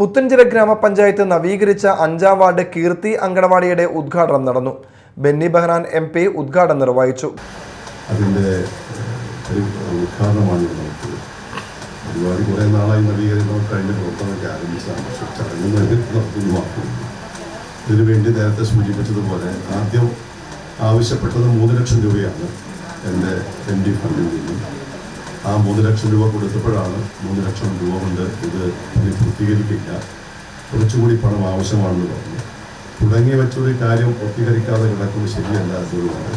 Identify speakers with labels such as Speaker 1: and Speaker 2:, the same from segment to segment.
Speaker 1: പുത്തഞ്ചിറ ഗ്രാമപഞ്ചായത്ത് നവീകരിച്ച അഞ്ചാം വാർഡ് കീർത്തി അങ്കണവാടിയുടെ ഉദ്ഘാടനം നടന്നു. ബെന്നി ബെഹ്റാൻ എം പി ഉദ്ഘാടനം നിർവഹിച്ചു.
Speaker 2: അതിന്റെ ഉദ്ഘാടനമാണ് പരിപാടി കുറേ നാളായി നവീകരണം കഴിഞ്ഞ പ്രവർത്തനമൊക്കെ ആരംഭിച്ചതാണ്. പക്ഷെ ചടങ്ങ് നടത്തുന്നു ഇതിനുവേണ്ടി വേണ്ടി നേരത്തെ സൂചിപ്പിച്ചതുപോലെ ആദ്യം ആവശ്യപ്പെട്ടത് മൂന്ന് ലക്ഷം രൂപയാണ് എന്റെ എം ഡി ഫണ്ടിൽ നിന്നും. ആ മൂന്ന് ലക്ഷം രൂപ കൊടുത്തപ്പോഴാണ് മൂന്ന് ലക്ഷം രൂപ കൊണ്ട് ഇത് ഇനി പൂർത്തീകരിക്കില്ല. കുറച്ചുകൂടി പണം ആവശ്യമാണെന്ന് പറഞ്ഞു. തുടങ്ങി വെച്ചൊരു കാര്യം പൂർത്തീകരിക്കാതെ കിടക്കുന്നത് ശരിയല്ല എന്നുള്ളതാണ്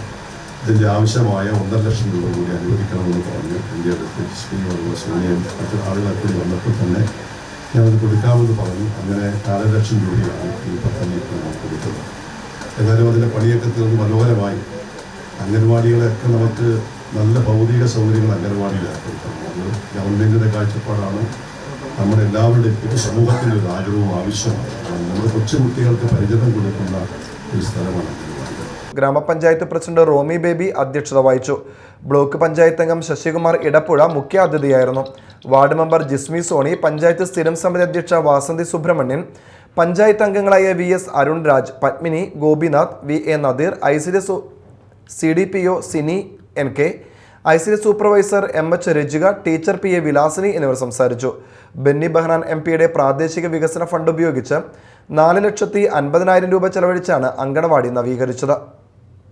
Speaker 2: ഇതിന്റെ ആവശ്യമായ ഒന്നര ലക്ഷം രൂപ കൂടി അനുവദിക്കണമെന്ന് പറഞ്ഞു. എന്റെ അടുത്ത് ശ്രീ അതുപോലെ സോണിയും മറ്റു ആളുകളൊക്കെ വന്നപ്പോൾ തന്നെ ഞാനത് കൊടുക്കാമെന്ന് പറഞ്ഞു. അങ്ങനെ നാല് ലക്ഷം രൂപയാണ് ഈ പദ്ധതി ഇപ്പോൾ നമുക്ക് കൊടുത്തത്. എന്നാലും അതിന്റെ പണിയൊക്കെ തീർന്ന് മനോഹരമായി. അംഗൻവാടികളെയൊക്കെ നമുക്ക് നല്ല ഭൗതിക സൗകര്യങ്ങൾ അംഗൻവാടിയിൽ ഏർപ്പെടുത്തണം അത് ഗവൺമെന്റിന്റെ കാഴ്ചപ്പാടാണ് നമ്മുടെ എല്ലാവരുടെയും ഒരു സമൂഹത്തിന്റെ ഒരു ആഗ്രഹവും ആവശ്യമാണ് നമ്മുടെ കൊച്ചുകുട്ടികൾക്ക് പരിചരണം കൊടുക്കുന്ന ഒരു സ്ഥലമാണ്
Speaker 1: ഗ്രാമപഞ്ചായത്ത് പ്രസിഡന്റ് റോമി ബേബി അധ്യക്ഷത വഹിച്ചു. ബ്ലോക്ക് പഞ്ചായത്ത് അംഗം ശശികുമാർ ഇടപ്പുഴ മുഖ്യ അതിഥിയായിരുന്നു. വാർഡ് മെമ്പർ ജിസ്മി സോണി പഞ്ചായത്ത് സ്ഥിരം സമിതി അധ്യക്ഷ വാസന്തി സുബ്രഹ്മണ്യൻ പഞ്ചായത്ത് അംഗങ്ങളായ V S Arun Raj Padmini Gopinath V A Nadeer I C D C D P O Sini N K I C supervisor M H Rajika teacher P A Vilasini എന്നിവർ സംസാരിച്ചു. Benny Behanan M പിയുടെ പ്രാദേശിക വികസന fund ഉപയോഗിച്ച് നാല് ലക്ഷത്തി അൻപതിനായിരം രൂപ ചെലവഴിച്ചാണ് അങ്കണവാടി നവീകരിച്ചത്.